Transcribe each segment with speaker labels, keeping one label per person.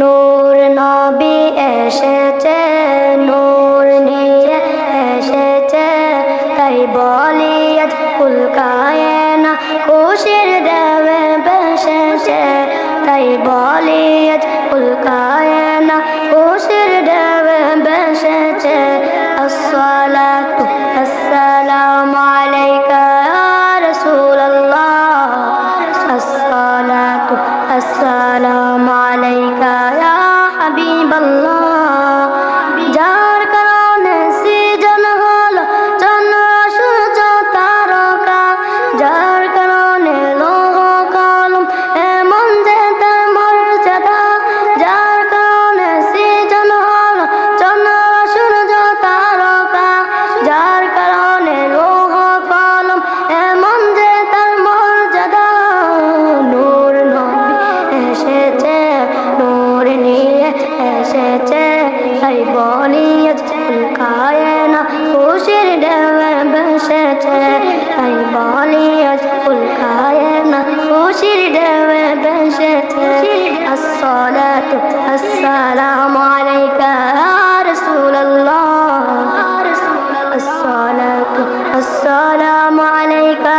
Speaker 1: নূর নবী এসেছে, নূর নিয়ে এসেছে। তাই বলি, আজ ফুলকায় না খুশির দেবে বসেছে। তাই বলি খায় না খুশির ঢেউয়ে বেসেছে তাই বলি, আজ ফুল খায় না খুশির ঢেউয়ে বেসেছে আসসালাত আসসালামু আলাইকা রাসূলুল্লাহ। আসসালাত আসসালামু আলাইকা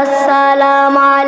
Speaker 1: আসসালামু